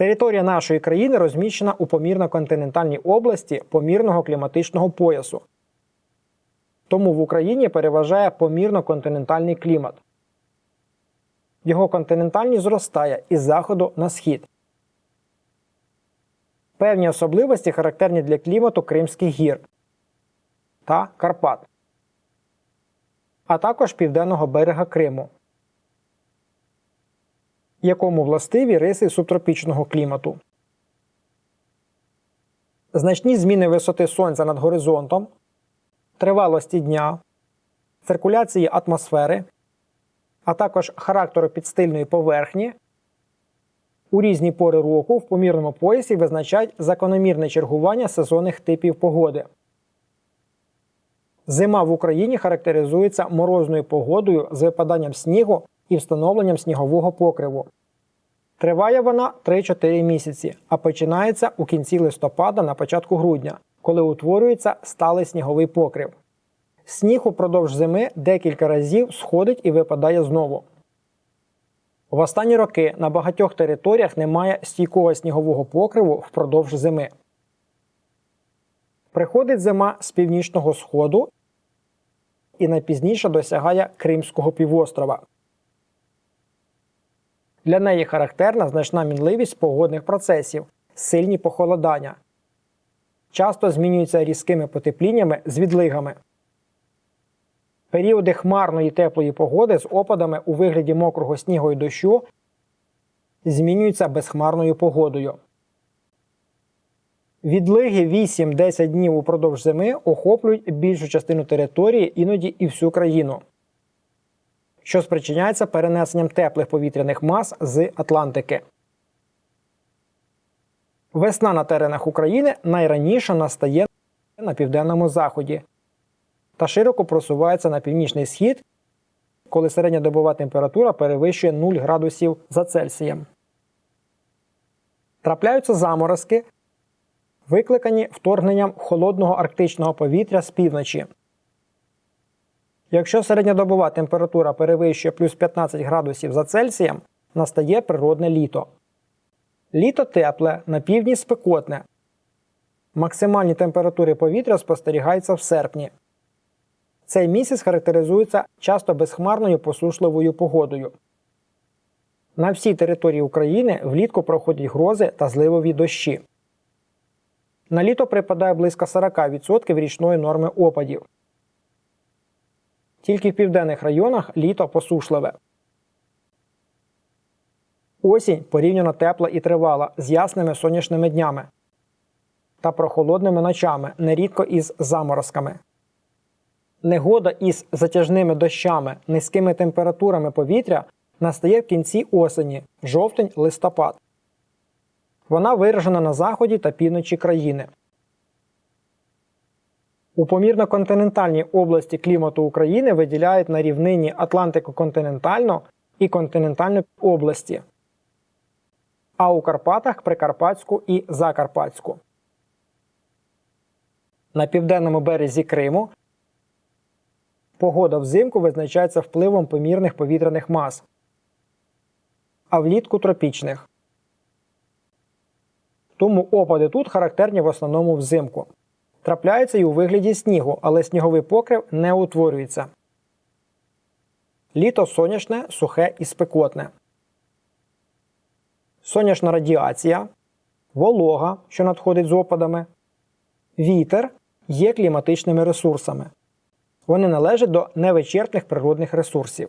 Територія нашої країни розміщена у помірно-континентальній області помірного кліматичного поясу. Тому в Україні переважає помірно-континентальний клімат. Його континентальність зростає із заходу на схід. Певні особливості характерні для клімату Кримських гір та Карпат, а також південного берега Криму, якому властиві риси субтропічного клімату. Значні зміни висоти сонця над горизонтом, тривалості дня, циркуляції атмосфери, а також характеру підстильної поверхні у різні пори року в помірному поясі визначають закономірне чергування сезонних типів погоди. Зима в Україні характеризується морозною погодою з випаданням снігу і встановленням снігового покриву. Триває вона 3-4 місяці, а починається у кінці листопада на початку грудня, коли утворюється сталий сніговий покрив. Сніг упродовж зими декілька разів сходить і випадає знову. В останні роки на багатьох територіях немає стійкого снігового покриву впродовж зими. Приходить зима з північного сходу і найпізніше досягає Кримського півострова. Для неї характерна значна мінливість погодних процесів, сильні похолодання. Часто змінюються різкими потепліннями з відлигами. Періоди хмарної теплої погоди з опадами у вигляді мокрого снігу і дощу змінюються безхмарною погодою. Відлиги 8-10 днів упродовж зими охоплюють більшу частину території, іноді і всю країну, що спричиняється перенесенням теплих повітряних мас з Атлантики. Весна на теренах України найраніше настає на південному заході та широко просувається на північний схід, коли середньодобова температура перевищує 0 градусів за Цельсієм. Трапляються заморозки, викликані вторгненням холодного арктичного повітря з півночі. Якщо середньодобова температура перевищує плюс 15 градусів за Цельсієм, настає природне літо. Літо тепле, на півдні спекотне. Максимальні температури повітря спостерігаються в серпні. Цей місяць характеризується часто безхмарною посушливою погодою. На всій території України влітку проходять грози та зливові дощі. На літо припадає близько 40% річної норми опадів. Тільки в південних районах літо посушливе. Осінь порівняно тепла і тривала з ясними сонячними днями та прохолодними ночами, нерідко із заморозками. Негода із затяжними дощами, низькими температурами повітря настає в кінці осені, жовтень-листопад. Вона виражена на заході та півночі країни. У помірно-континентальній області клімату України виділяють на рівнині Атлантико-континентальну і континентальну області, а у Карпатах Прикарпатську і Закарпатську. На південному березі Криму Погода взимку визначається впливом помірних повітряних мас, а влітку тропічних. Тому опади тут характерні в основному взимку. Трапляються й у вигляді снігу, але сніговий покрив не утворюється. Літо сонячне, сухе і спекотне. Сонячна радіація, волога, що надходить з опадами, вітер є кліматичними ресурсами. Вони належать до невичерпних природних ресурсів.